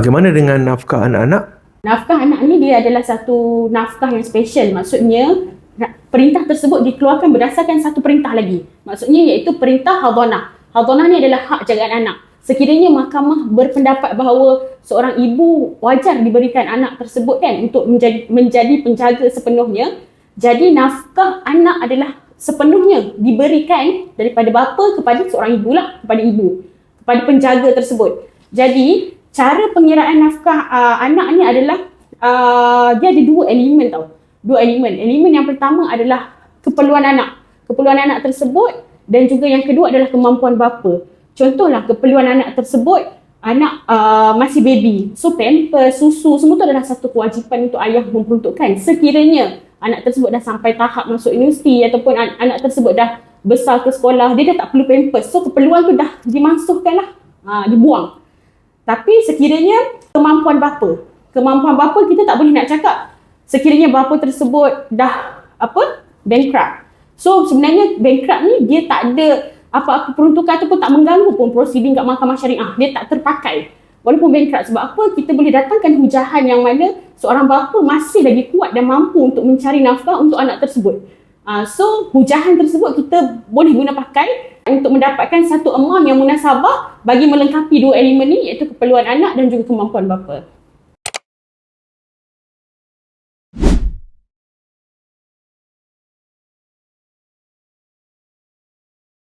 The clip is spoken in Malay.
Bagaimana dengan nafkah anak-anak? Nafkah anak ni dia adalah satu nafkah yang special. Maksudnya perintah tersebut dikeluarkan berdasarkan satu perintah lagi. Maksudnya iaitu perintah hadhanah. Hadhanah ni adalah hak jagaan anak. Sekiranya mahkamah berpendapat bahawa seorang ibu wajar diberikan anak tersebut kan untuk menjadi, menjadi penjaga sepenuhnya, jadi nafkah anak adalah sepenuhnya diberikan daripada bapa kepada seorang ibu lah, kepada ibu, kepada penjaga tersebut. Jadi cara pengiraan nafkah uh, anak ni adalah uh, dia ada dua elemen tau. Dua elemen. Elemen yang pertama adalah keperluan anak. Keperluan anak tersebut dan juga yang kedua adalah kemampuan bapa. Contohlah keperluan anak tersebut anak uh, masih baby. So pamper, susu semua tu adalah satu kewajipan untuk ayah memperuntukkan. Sekiranya anak tersebut dah sampai tahap masuk universiti ataupun an- anak tersebut dah besar ke sekolah, dia dah tak perlu pampers. So keperluan tu dah dimasukkan lah, uh, dibuang. Tapi sekiranya kemampuan bapa, kemampuan bapa kita tak boleh nak cakap sekiranya bapa tersebut dah apa? bankrupt. So sebenarnya bankrupt ni dia tak ada apa-apa peruntukan ataupun tak mengganggu pun prosiding kat mahkamah syariah. Dia tak terpakai. Walaupun bankrupt sebab apa? Kita boleh datangkan hujahan yang mana seorang bapa masih lagi kuat dan mampu untuk mencari nafkah untuk anak tersebut. Uh, so hujahan tersebut kita boleh guna pakai untuk mendapatkan satu amount yang munasabah bagi melengkapi dua elemen ni iaitu keperluan anak dan juga kemampuan bapa.